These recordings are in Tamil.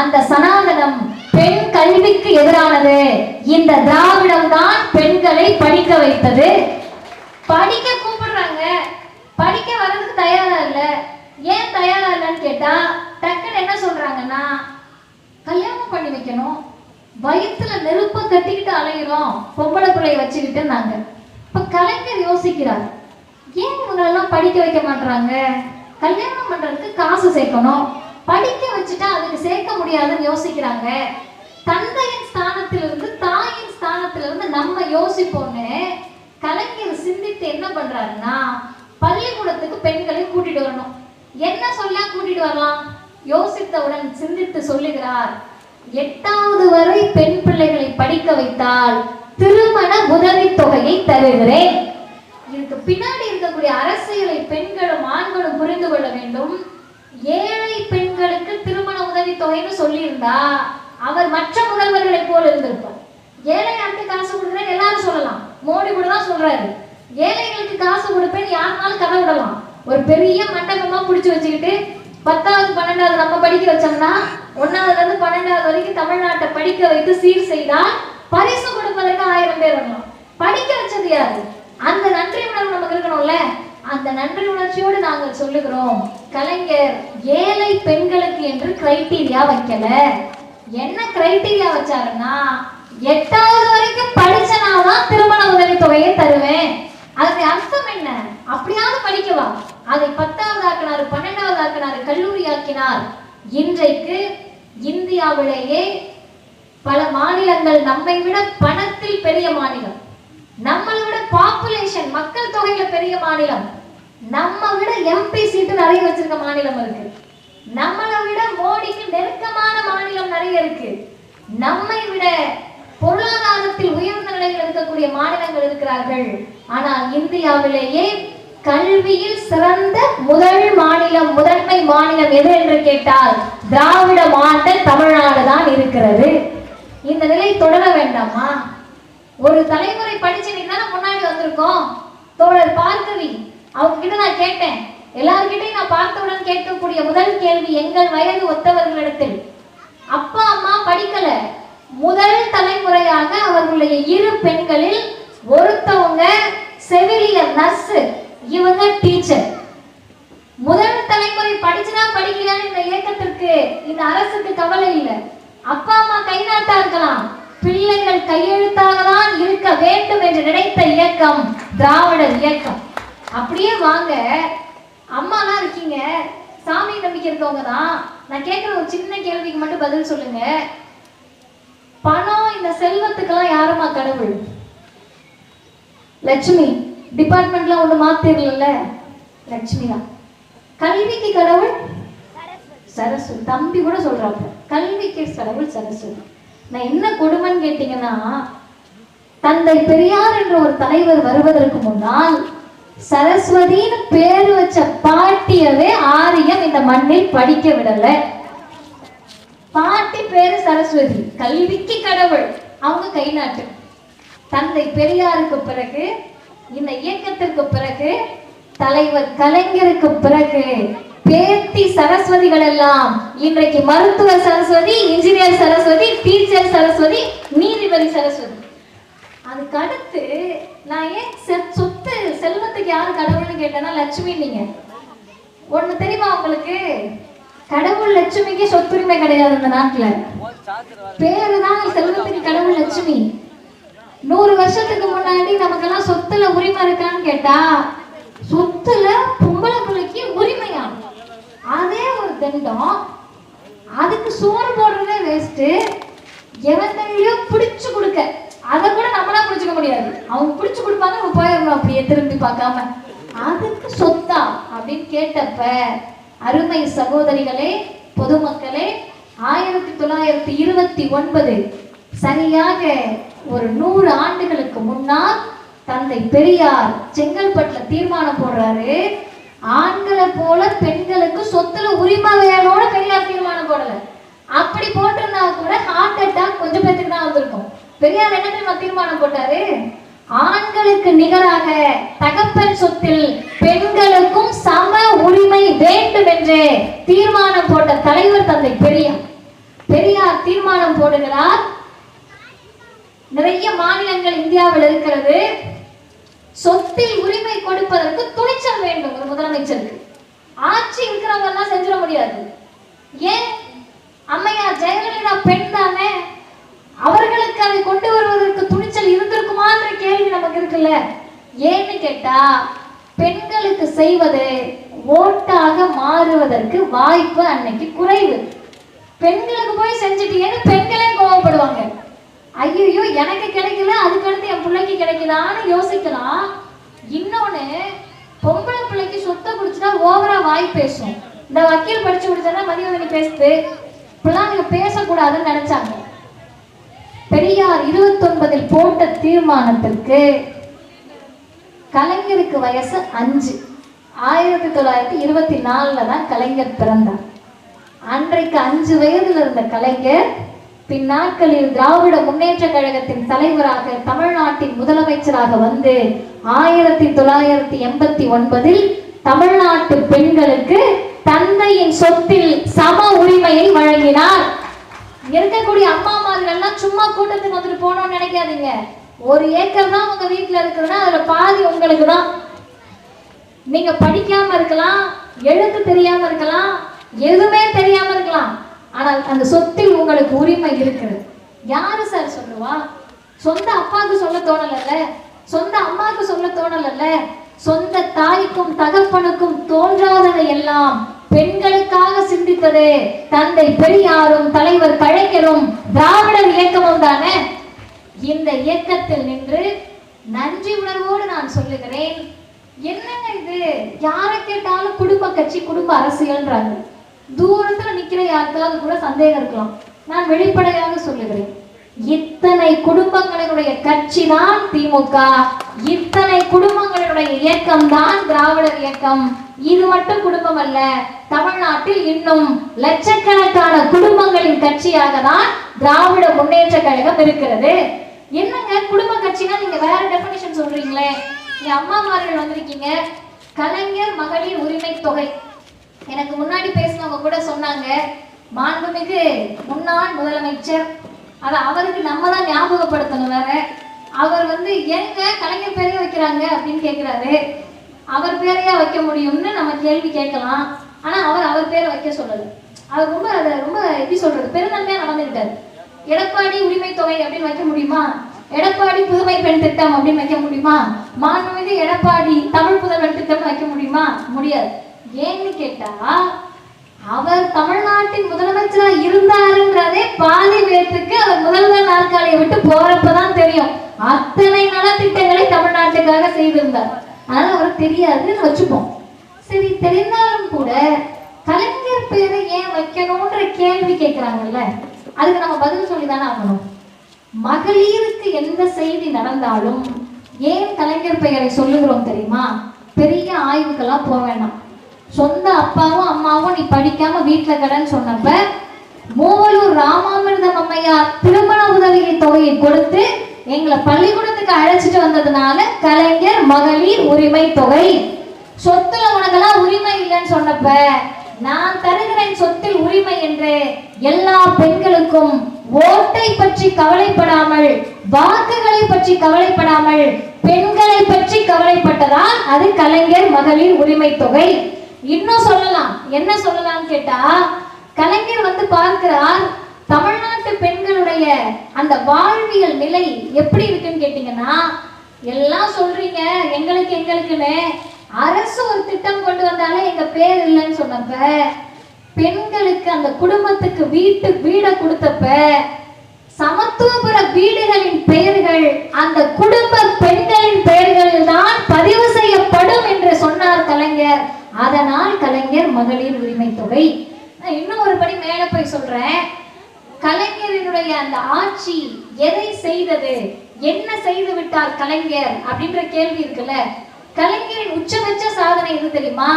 அந்த சனாதனம் பெண் கல்விக்கு எதிரானது. இந்த திராவிடம் தான் பெண்களை படிக்க வைத்தது. படிக்க கூப்பிடுறாங்க. படிக்க வர்றதுக்கு தயாரா இல்ல. ஏன் தயாரா இல்லைன்னு கேட்டா டக்குன்னு என்ன சொல்றாங்கன்னா கல்யாணம் பண்ணி வைக்கணும். வயிற்றுல நெருப்ப கட்டிக்கிட்டு அலையிறோம். பொம்பளை பிள்ளைய வச்சுக்கிட்டு நாங்க. இப்ப கலைஞர் யோசிக்கிறார். ஏன் இவங்களெல்லாம் படிக்க வைக்க மாட்டாங்க கல்யாணம் பண்றதுக்கு காசு சேர்க்கணும். படிக்க வச்சுட்டா அதுக்கு சேர்க்க முடியாதுன்னு யோசிக்கிறாங்க. தந்தையின் ஸ்தானத்திலிருந்து தாயின் ஸ்தானத்திலிருந்து நம்ம யோசிப்போன்னு கலைஞர் சிந்தித்து என்ன பண்றாருன்னா பள்ளிக்கூடத்துக்கு பெண்களை கூட்டிட்டு வரணும். என்ன சொல்ல கூட்டிட்டு வரலாம்? யோசித்தவுடன் சிந்தித்து சொல்லுகிறார் எட்டாவது வரை பெண் பிள்ளைகளை படிக்க வைத்தால் திருமண உதவி தொகையை தருகிறேன். இதுக்கு பின்னாடி இருக்கக்கூடிய அரசியலை பெண்களும் ஆண்களும் புரிந்து கொள்ள வேண்டும். ஏழு பெண்களுக்கு திருமண உதவி தொகைன்னு சொல்லியிருந்தா அவர் மற்ற முதல்வர்களை போல இருந்திருப்பார். ஏழையாருக்கு காசு கொடுக்குறேன்னு எல்லாரும் சொல்லலாம். மோடி கூட தான் சொல்றாரு. ஏழைகளுக்கு காசு கொடுப்பேன்னு யாருனாலும் கதை விடலாம். ஒரு பெரிய மண்டபமா புடிச்சு வச்சுக்கிட்டு பத்தாவது பன்னெண்டாவது நம்ம படிக்க வச்சோம்னா ஒன்னாவதுல இருந்து பன்னெண்டாவது வரைக்கும் தமிழ்நாட்டை படிக்க வைத்து சீர் செய்தால் பரிசு கொடுப்பதற்கு ஆயிரம் பேர் வரலாம். படிக்க வச்சது யாரு? அந்த நன்றி உணர்வு நமக்கு இருக்கணும்ல. அந்த நன்றி உணர்ச்சியோடு நாங்கள் சொல்லுகிறோம் கலைஞர் ஏழை பெண்களுக்கு என்று கிரைட்டீரியா வைக்கல. என்ன கிரைட்டீரியா வச்சாருன்னா எட்டாவது வரைக்கும் படிச்சனாதான் திருமண உதவி தொகையை தருவேன். அதுக்கு அர்த்தம் என்ன? அப்படியாவது படிக்கவா அதை பத்தாவது ஆக்கினார் பன்னெண்டாவது ஆக்கினார் கல்லூரி ஆக்கினார். இன்றைக்கு இந்தியாவிலேயே பல மாநிலங்கள் நம்மை விட பணத்தில் பெரிய மாநிலம். நம்மளை விட பாப்புலேஷன் மக்கள் தொகையில பெரிய மாநிலம். நம்ம விட எம்பி சீட்டு நிறைய வச்சிருக்க மாநிலம் இருக்கு. நம்மளை விட மோடிக்கு நெருக்கமான மாநிலம் நிறைய இருக்கு. நம்மை விட பொருளாதாரத்தில் உயர்ந்த நிலையில் இருக்கக்கூடிய மாநிலங்கள் இருக்கிறார்கள். ஆனால் இந்தியாவிலேயே கல்வியில் சிறந்த முதல் மாநிலம் முதன்மை மாநிலம் எது என்று கேட்டால் திராவிட மாநில தமிழ்நாடு தான் இருக்கிறது. இந்த நிலை தொடர வேண்டாமா? ஒரு தலைமுறை படிச்சு நீங்க தானே முன்னாடி வந்திருக்கோம். தோழர் பார்கவி அவங்க கிட்ட நான் கேட்டேன். எல்லார்கிட்டையும் நான் பார்த்தவுடன் கேட்கக்கூடிய முதல் கேள்வி எங்கள் வயது ஒத்தவர்களிடத்தில். அப்பா அம்மா படிக்கல. முதல் தலைமுறையாக அவர்களுடைய இரு பெண்களில் ஒருத்தவங்க செவிலியர் நர்ஸ் இவங்க டீச்சர். முதல் தலைமுறை படிச்சுனா படிக்கலையான்னு இந்த இயக்கத்திற்கு இந்த அரசுக்கு கவலை இல்லை. அப்பா அம்மா கை நாட்டா இருக்கலாம். பிள்ளைகள் கையெழுத்தாக தான் இருக்க வேண்டும் என்று நினைத்த இயக்கம் திராவிடர் இயக்கம். அப்படியே வாங்க. அம்மாலாம் இருக்கீங்க. சாமி நம்பிக்கை இருக்கவங்க தான். நான் கேட்குற ஒரு சின்ன கேள்விக்கு மட்டும் பதில் சொல்லுங்க. பணம் இந்த செல்வத்துக்கெல்லாம் யாருமா கடவுள்? லட்சுமி. டிபார்ட்மெண்ட்லாம் ஒன்று மாத்திரல லட்சுமி தான். கல்விக்கு கடவுள்? சரஸ்வதி. தம்பி கூட சொல்றாங்க கல்விக்கு கடவுள் சரஸ்வதி. நான் என்ன கொடுமைன்னு கேட்டீங்கன்னா தந்தை பெரியார் என்ற ஒரு தலைவர் வருவதற்கு முன்னால் சரஸ்வதின்னு பேரு வச்ச பாட்டியவே ஆரியம் இந்த மண்ணில் படிக்க விடல. பாட்டி பேரு சரஸ்வதி கல்விக்கு கடவுள். அவங்க கை நாட்டு தந்தை பெரியாருக்கு பிறகு இந்த இயக்கத்திற்கு பிறகு தலைவர் கலைஞருக்கு பிறகு பேத்தி சரஸ்வதிகள் எல்லாம் இன்றைக்கு மருத்துவ சரஸ்வதி இன்ஜினியர் சரஸ்வதி டீச்சர் சரஸ்வதி நீதிபதி சரஸ்வதி. அதுக்கு அடுத்து நான் ஏன் சொத்து செல்வத்துக்கு யாரு கடவுள்னு கேட்டேன்னா லட்சுமி நீங்க. ஒண்ணு தெரியுமா உங்களுக்கு? கடவுள் லட்சுமிக்கு சொத்துரிமை கிடையாது இந்த நாட்டுல. பேருதான் செல்வத்துக்கு கடவுள் லட்சுமி. நூறு வருஷத்துக்கு முன்னாடி நமக்கெல்லாம் சொத்துல உரிமை இருக்கான்னு கேட்டா சொத்துல பொம்பளை பிள்ளைக்கு உரிமையா? அதே ஒரு தண்டம். அதுக்கு சோறு போடுறதே வேஸ்ட் எவன்கிட்டயோ பிடிச்சு கொடுக்க. அதை கூட நம்மளா பிடிச்சிக்க முடியாது. அவங்க பிடிச்சு கொடுப்பாங்க நம்ம போயிடணும் அப்படியே திரும்பி பார்க்காம. அதுக்கு சொத்தா அப்படின்னு கேட்டப்ப அருமை சகோதரிகளே பொதுமக்களே ஆயிரத்தி தொள்ளாயிரத்தி இருபத்தி ஒன்பது சரியாக ஒரு நூறு ஆண்டுகளுக்கு முன்னால் தந்தை பெரியார் செங்கல்பட்டுல தீர்மானம் போடுறாரு. ஆண்களை போல பெண்களுக்கு சொத்துல உரிமை வேணும்னு பெரியார் தீர்மானம் போடுறாரு அப்படி போட்டிருந்தா கூட ஹார்ட் அட்டாக் கொஞ்சம் பேத்துக்கு தான் வந்திருக்கும் பெரியார் என்ன தெரியுமா தீர்மானம் போட்டாரு? ஆண்களுக்கு நிகராக தகப்பன் சொத்தில் பெண்களுக்கும் சம உரிமை வேண்டும் என்று தீர்மானம் போட்ட தலைவர் தந்தை பெரியார். பெரியார் தீர்மானம் போடுகிறார். நிறைய மாநிலங்கள் இந்தியாவில் இருக்கிறது. சொத்தில் உரிமை கொடுப்பதற்கு துணிச்சல் வேண்டும் ஒரு முதலமைச்சருக்கு. ஆட்சி இருக்கிறவங்க எல்லாம் செஞ்சிட முடியாது. ஏன் அம்மையார் ஜெயலலிதா பெண் தானே அவர்களுக்கு அதை கொண்டு வருவதற்கு துணிச்சல் இருந்திருக்குமான்ற கேள்வி நமக்கு இருக்குல்ல ஏன்னு கேட்டா பெண்களுக்கு செய்வது ஓட்டாக மாறுவதற்கு வாய்ப்பு அன்னைக்கு குறைவு. பெண்களுக்கு போய் செஞ்சுட்டீங்கன்னு பெண்களே கோவப்படுவாங்க. ஐயோ எனக்கு கிடைக்கல அதுக்கடுத்து என் பிள்ளைக்கு கிடைக்குதான்னு யோசிக்கலாம். இன்னொன்னு பொம்பளை பிள்ளைக்கு சொத்தை குடிச்சுட்டா ஓவரா வாய் பேசும். இந்த வக்கீல் படிச்சு முடிச்சா மதிவதனி பேசுது இப்பெல்லாம் நீங்க பேசக்கூடாதுன்னு நினைச்சாங்க. பெரியார் இருபத்தொன்பதில் போட்ட தீர்மானத்திற்கு கலைஞருக்கு வயசு அஞ்சு. ஆயிரத்தி தொள்ளாயிரத்தி இருபத்தி நாலில் தான் கலைஞர் பிறந்தார். அன்றைக்கு அஞ்சு வயதில் இருந்த கலைஞர் பின்னாட்களில் திராவிட முன்னேற்ற கழகத்தின் தலைவராக தமிழ்நாட்டின் முதலமைச்சராக வந்து ஆயிரத்தி தொள்ளாயிரத்தி எண்பத்தி ஒன்பதில் தமிழ்நாட்டு பெண்களுக்கு தந்தையின் சொத்தில் சம உரிமையை வழங்கினார். இருக்கக்கூடிய அம்மாமார்கள்லாம் சும்மா கூட்டத்துக்கு வந்துட்டு போனோம்னு நினைக்காதீங்க. ஒரு ஏக்கர் தான் உங்க வீட்டுல இருக்குதுன்னா அதுல பாதி உங்களுக்கு தான். நீங்க படிக்காம இருக்கலாம் எழுத்து தெரியாம இருக்கலாம் எதுவுமே தெரியாம இருக்கலாம். ஆனால் அந்த சொத்தில் உங்களுக்கு உரிமை இருக்குது யாரு சார் சொல்லுவா? சொந்த அப்பாவுக்கு சொல்ல தோணலல்ல? சொந்த அம்மாவுக்கு சொல்ல தோணலல்ல? சொந்த தாய்க்கும் தகப்பனுக்கும் தோன்றாததை எல்லாம் பெண்களுக்காக சிந்தித்தது. தந்தை பெரியாரும் தலைவர் கலைஞரும் திராவிடர் இயக்கமும் தானே? இந்த இயக்கத்தில் நின்று நன்றி உணர்வோடு நான் சொல்லுகிறேன். என்னங்க இது? யாரை கேட்டாலும் குடும்ப கட்சி குடும்ப அரசியல்ன்றாங்க. தூரத்துல நிக்கிற யாருக்காவது கூட சந்தேகம் இருக்கலாம். நான் வெளிப்படையாக சொல்லுகிறேன். இத்தனை குடும்பங்களினுடைய கட்சி தான் திமுக. இத்தனை குடும்பங்களினுடைய இயக்கம் தான் திராவிடர் இயக்கம். இது மட்டும் குடும்பம் அல்ல. தமிழ்நாட்டில் இன்னும் லட்சக்கணக்கான குடும்பங்களின் கட்சியாக தான் திராவிட முன்னேற்ற கழகம் இருக்கிறது. என்னங்க குடும்ப கட்சினா நீங்க வேற டெபினிஷன் சொல்றீங்களே? நீங்க அம்மாமார்கள் வந்திருக்கீங்க. கலைஞர் மகளிர் உரிமை தொகை. எனக்கு முன்னாடி பேசினவங்க கூட சொன்னாங்க மாண்புமிகு முன்னாள் முதலமைச்சர். அதை அவருக்கு நம்ம தான் ஞாபகப்படுத்தணும் வேற. அவர் வந்து எங்க கலைஞர் பேரையே வைக்கிறாங்க அப்படின்னு கேட்குறாரு அவர் பேரையா வைக்க முடியும்னு நம்ம கேள்வி கேட்கலாம். ஆனா அவர் அவர் பேரை வைக்க சொல்லல. அவர் ரொம்ப அதை ரொம்ப எப்படி சொல்றது? பெருந்தன்மையா நடந்துகிட்டாரு. எடப்பாடி உரிமை தொகை அப்படின்னு வைக்க முடியுமா? எடப்பாடி புதுமை பெண் திட்டம் அப்படின்னு வைக்க முடியுமா? மாண்புமிகு எடப்பாடி தமிழ் புதல்வன் திட்டம் வைக்க முடியுமா? முடியாது. ஏன்னு கேட்டா அவர் தமிழ்நாட்டின் முதலமைச்சரா இருந்தாருன்றதே பாதி பேர்த்துக்கு அவர் முதல்வர் நாற்காலியை விட்டு போறப்பதான் தெரியும். அத்தனை நலத்திட்டங்களை தமிழ்நாட்டுக்காக செய்திருந்தார். அதனால அவர் தெரியாதுன்னு வச்சுப்போம். சரி தெரிந்தாலும் கூட கலைஞர் பேரை ஏன் வைக்கணும்ன்ற கேள்வி கேட்கிறாங்கல்ல அதுக்கு நம்ம பதில் சொல்லி தானே ஆகணும். மகளிருக்கு எந்த செய்தி நடந்தாலும் ஏன் கலைஞர் பெயரை சொல்லுகிறோம் தெரியுமா? பெரிய ஆய்வுக்கெல்லாம் போக வேண்டாம் சொந்த அப்பாவும் அம்மாவும் நீ படிக்காம வீட்டுல கடன்னு சொன்னப்ப மூவலூர் ராமாமிர்தம் அம்மையார் திருமண உதவி தொகையை கொடுத்து எங்களை பள்ளிக்கூடத்துக்கு அழைச்சிட்டு வந்ததுனால கலைஞர் மகளிர் உரிமை தொகை. சொத்துல உனக்கெல்லாம் உரிமை இல்லைன்னு சொன்னப்ப நான் தருகிறேன் சொத்தில் உரிமை என்று எல்லா பெண்களுக்கும் ஓட்டை பற்றி கவலைப்படாமல் வாக்குகளை பற்றி கவலைப்படாமல் பெண்களை பற்றி கவலைப்பட்டதால் அது கலைஞர் மகளிர் உரிமை தொகை. இன்னும் சொல்லலாம். என்ன சொல்லலாம்னு கேட்டா கலைஞர் வந்து பார்க்கிறார் தமிழ்நாட்டு பெண்களுடைய அந்த வாழ்வியல் நிலை எப்படி இருக்குன்னு கேட்டீங்கன்னா எல்லாம் சொல்றீங்க எங்களுக்கு எங்களுக்குன்னு. அரசு ஒரு திட்டம் கொண்டு வந்தாலே எங்க பேர் இல்லைன்னு சொன்னப்ப பெண்களுக்கு அந்த குடும்பத்துக்கு வீட்டு வீடை கொடுத்தப்ப சமத்துவபுர வீடுகளின் பெயர்கள் அந்த குடும்ப பெண்களின் பெயர்களில் தான் பதிவு செய்யப்படும் என்று சொன்னார் கலைஞர். அதனால் கலைஞர் மகளிர் உரிமை தொகை. நான் இன்னும் ஒரு படி மேல போய் சொல்றேன். கலைஞரினுடைய அந்த ஆட்சி எதை செய்தது? என்ன செய்து விட்டார் கலைஞர்? அப்படின்ற கேள்வி இருக்குல்ல. கலைஞரின் உச்சபட்ச சாதனை எது தெரியுமா?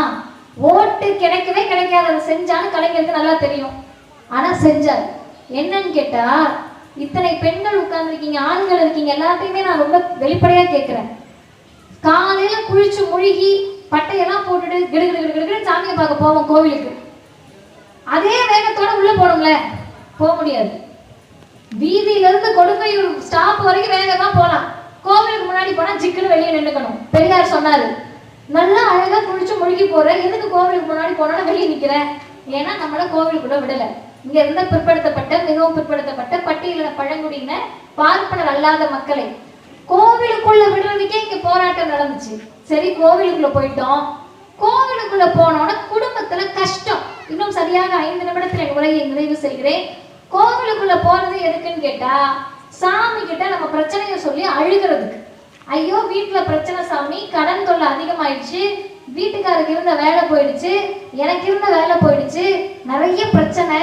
ஓட்டு கிடைக்கவே கிடைக்காததை செஞ்சாலும் கலைஞருக்கு நல்லா தெரியும். ஆனா செஞ்சார் என்னன்னு கேட்டா இத்தனை பெண்கள் உட்கார்ந்துருக்கீங்க ஆண்கள் இருக்கீங்க எல்லாத்தையுமே நான் ரொம்ப வெளிப்படையா கேட்கிறேன் காலையில குளிச்சு முழுகி பட்டையெல்லாம் போட்டுட்டு கிடு கிடு கிடு சாமியை பார்க்க போவோம் கோவிலுக்கு. அதே வேகத்தோட உள்ள போனோம்ல போக முடியாது. வீதியில இருந்து கொடுங்கையூர் ஸ்டாப் வரைக்கும் வேகமா போலாம். கோவிலுக்கு முன்னாடி போனா ஜிக்குன்னு வெளியே நின்றுக்கணும் பெரியார் சொன்னாரு நல்லா அழகா குளிச்சு முழுகி போற எதுக்கு கோவிலுக்கு முன்னாடி போனாலும் வெளியே நிக்கிறேன் ஏன்னா நம்மள கோவிலுக்குள்ள விடல. இங்க இருந்த பிற்படுத்தப்பட்ட மிகவும் பிற்படுத்தப்பட்ட பட்டியல பழங்குடியின பார்ப்பனர் அல்லாத மக்களை கோவிலுக்குள்ள விடுறதுக்கே இங்க போராட்டம் நடந்துச்சு. சரி கோவிலுக்குள்ள போயிட்டோம். கோவிலுக்குள்ள போனோட குடும்பத்துல கஷ்டம். இன்னும் சரியாக ஐந்து நிமிடத்துல உரையை நிறைவு செய்கிறேன். கோவிலுக்குள்ள போறது எதுக்குன்னு கேட்டா சாமி கிட்ட நம்ம பிரச்சனையை சொல்லி அழுகிறதுக்கு. ஐயோ வீட்டுல பிரச்சனை சாமி கடன் தொல்லை அதிகமாயிடுச்சு வீட்டுக்காருக்கு இருந்த வேலை போயிடுச்சு எனக்கு இருந்த வேலை போயிடுச்சு நிறைய பிரச்சனை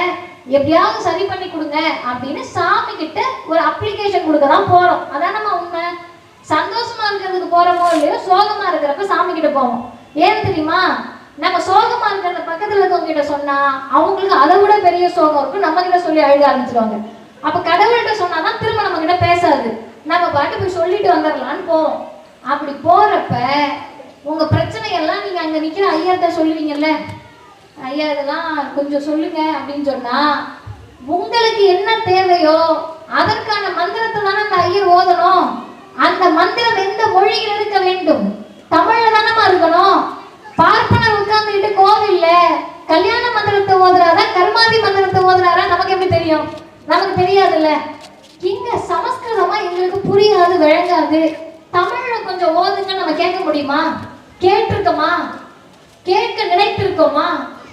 எப்படியாவது சரி பண்ணி கொடுங்க அப்படின்னு சாமி கிட்ட ஒரு அப்ளிகேஷன் கொடுக்க தான் போறோம். அதான் நம்ம உண்மை. சந்தோஷமா இருக்கிறதுக்கு போறோமோ இல்லையோ சோகமா இருக்கிறப்ப சாமி கிட்ட போவோம். ஏன் தெரியுமா? நம்ம சோகமா இருக்கிறத பக்கத்துல இருக்கவங்க கிட்ட சொன்னா அவங்களுக்கு அதை விட பெரிய சோகம் இருக்கும் நம்ம கிட்ட சொல்லி அழுக ஆரம்பிச்சிருவாங்க. அப்ப கடவுள்கிட்ட சொன்னாதான் திரும்ப நம்ம கிட்ட பேசாது. நம்ம பாட்டு போய் சொல்லிட்டு வந்துடலான்னு போவோம். அப்படி போறப்ப உங்க பிரச்சனை எல்லாம் நீங்க அங்க நிக்கிற ஐயாட்ட சொல்லுவீங்கல்ல? ஐயா இதெல்லாம் கொஞ்சம் சொல்லுங்க அப்படின்னு சொன்னா உங்களுக்கு என்ன தேவையோ அதற்கான மந்திரத்தை தானே அந்த ஐயர் ஓதணும். அந்த மந்திரம் எந்த மொழியில் இருக்க வேண்டும்? தமிழ்ல தானமா இருக்கணும். பார்ப்பனர் உட்கார்ந்துட்டு கோவில்ல கல்யாண மந்திரத்தை ஓதுறாரா கர்மாதி மந்திரத்தை ஓதுறாரா நமக்கு எப்படி தெரியும்? நமக்கு தெரியாதுல்ல. இங்க சமஸ்கிருதமா எங்களுக்கு புரியாது விளங்காது. தமிழ்ல கொஞ்சம் ஓதுங்க நம்ம கேட்க முடியுமா? கேட்டிருக்கோமா? கேட்க நினைத்திருக்கோமா?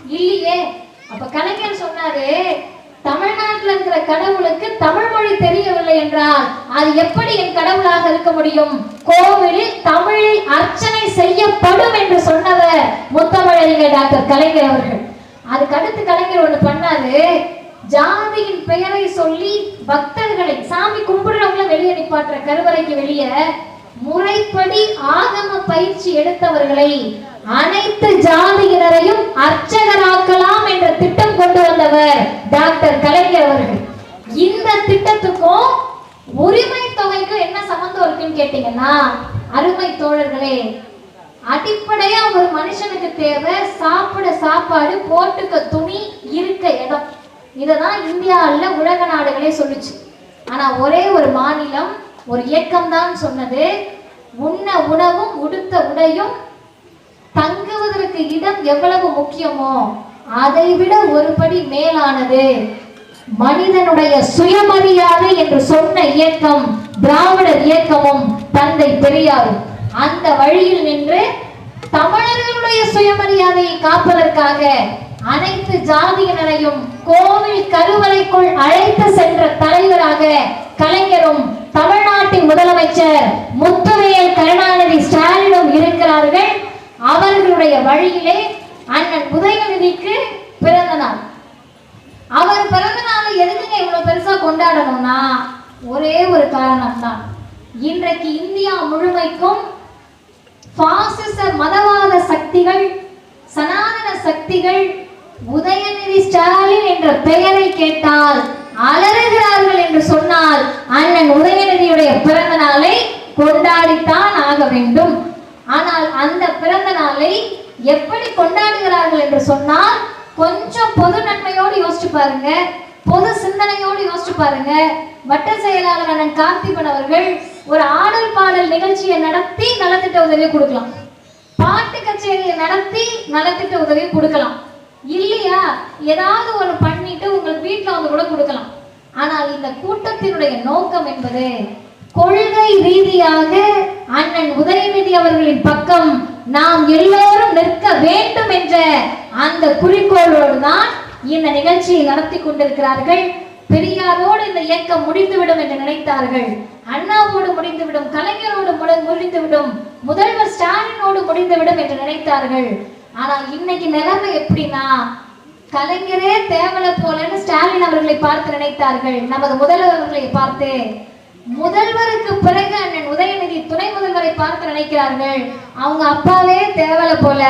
இல்லையே. அப்ப கலைஞர் சொன்னாரு தமிழ்நாட்டில் இருக்கிற கடவுளுக்கு தமிழ் மொழி தெரியவில்லை என்றால் அது எப்படி என் கடவுளாக இருக்க முடியும்? கோவிலில் தமிழில் அர்ச்சனை செய்யப்படும் என்று சொன்னவர் முத்தமிழறிஞர் டாக்டர் கலைஞர் அவர்கள். அதுக்கு அடுத்து கலைஞர் ஒன்று பண்ணாரு ஜாதியின் பெயரை சொல்லி பக்தர்களை சாமி கும்பிடுறவங்கள வெளியே நிப்பாட்டுற கருவறைக்கு வெளியே முறைப்படி ஆகம பயிற்சி எடுத்தவர்களை அனைத்து ஜாதியினரையும் அர்ச்சகராக்கலாம் என்ற திட்டம் கொண்டு வந்தவர் டாக்டர் கலைஞர் அவர்கள். இந்த திட்டத்துக்கும் உரிமை தொகைக்கும் என்ன சம்பந்தம் இருக்குன்னு கேட்டீங்கன்னா அருமை தோழர்களே அடிப்படையா ஒரு மனுஷனுக்கு தேவை சாப்பிட சாப்பாடு போட்டுக்க துணி இருக்க இடம். இததான் இந்தியாவில் உலக நாடுகளே சொல்லுச்சு. ஆனா ஒரே ஒரு மாநிலம் ஒரு இயக்கம் தான் சொன்னது. உண்ண உணவும் உடுத்த உடையும் தங்குவதற்கு இடம் எவ்வளவு முக்கியமோ அதை விட ஒரு படி மேலானது மனிதனுடைய சுயமரியாதை என்று சொன்ன இயக்கம் திராவிடர் இயக்கமும் தந்தை பெரியாரும். அந்த வழியில் நின்று தமிழர்களுடைய சுயமரியாதையை காப்பதற்காக அனைத்து ஜாதியினரையும் கோவில் கருவறைக்குள் அழைத்து சென்ற தலைவராக கலைஞரும் தமிழ்நாட்டின் முதலமைச்சர் முத்துவேல் கருணாநிதி ஸ்டாலினும் இருக்கிறார்கள். அவர்களுடைய வழியிலே அண்ணன் உதயநிதிக்கு பிறந்த நாள். அவர் பிறந்த நாள் எதுக்குங்க இவ்வளவு பெருசா கொண்டாடணும்னா? ஒரே ஒரு காரணம் தான் இன்றைக்கு இந்தியா முழுமைக்கும் பாசிச மதவாத சக்திகள் சனாதன சக்திகள் உதயநிதி ஸ்டாலின் என்ற பெயரை கேட்டால் அலறுகிறார்கள் என்று சொன்னால் அண்ணன் உதயநிதியுடைய பிறந்த நாளை கொண்டாடித்தான் ஆக வேண்டும். ஆனால் அந்த பிறந்த நாளை எப்படி கொண்டாடுகிறார்கள் என்று சொன்னால் கொஞ்சம் பொது நன்மையோடு யோசிச்சு பாருங்க. பொது சிந்தனையோடு யோசிச்சு பாருங்க. வட்ட செயலாளர் அண்ணன் கார்த்திபன் அவர்கள் ஒரு ஆடல் பாடல் நிகழ்ச்சியை நடத்தி நலத்திட்ட உதவியை கொடுக்கலாம். பாட்டு கச்சேரியை நடத்தி நலத்திட்ட உதவியை கொடுக்கலாம். இல்லையா? ஏதாவது ஒரு பண்ணிட்டு உங்களுக்கு வீட்டில் வந்து கூட கொடுக்கலாம். ஆனால் இந்த கூட்டத்தினுடைய நோக்கம் என்பது கொள்கை ரீதியாக அண்ணன் உதயநிதி அவர்களின் பக்கம் நாம் எல்லோரும் நிற்க வேண்டும் என்ற அந்த குறிக்கோளோடு தான் இந்த நிகழ்ச்சியை நடத்தி கொண்டிருக்கிறார்கள். பெரியாரோடு இந்த இயக்கம் முடிந்துவிடும் என்று நினைத்தார்கள். அண்ணாவோடு முடிந்துவிடும் கலைஞரோடு முடிந்துவிடும் முதல்வர் ஸ்டாலினோடு முடிந்துவிடும் என்று நினைத்தார்கள். ஆனால் இன்னைக்கு நிலைமை எப்படின்னா கலைஞரே தேவல போலன்னு ஸ்டாலின் அவர்களை பார்த்து நினைத்தார்கள். நமது முதல்வர்களை பார்த்து முதல்வருக்கு பிறகு அண்ணன் உதயநிதி துணை முதல்வரை பார்த்து நினைக்கிறார்கள். அவங்க அப்பாவே தேவல போல.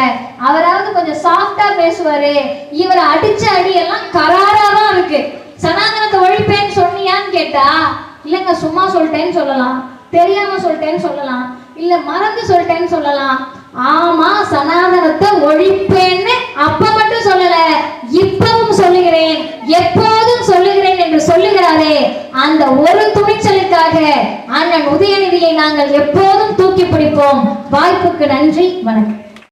அவராவது கொஞ்சம் சாஃப்டா பேசுவாரு. இவரை அடிச்ச அடி எல்லாம் கராரா தான் இருக்கு. சனாதனத்தை ஒழிப்பேன்னு சொன்னியான்னு கேட்டா இல்லைங்க சும்மா சொல்லிட்டேன்னு சொல்லலாம். தெரியாம சொல்லிட்டேன்னு சொல்லலாம். இல்ல மறந்து சொல்லிட்டேன்னு சொல்லலாம். ஆமா சனாதனத்தை ஒழிப்பேன்னு அப்ப மட்டும் சொல்லல. இப்பவும் சொல்லுகிறேன். எப்போதும் சொல்லுகிறேன் என்று சொல்லுகிறாரே. அந்த ஒரு துணிச்சலுக்காக அண்ணன் உதயநிதியை நாங்கள் எப்போதும் தூக்கி பிடிப்போம். வாய்ப்புக்கு நன்றி வணக்கம்.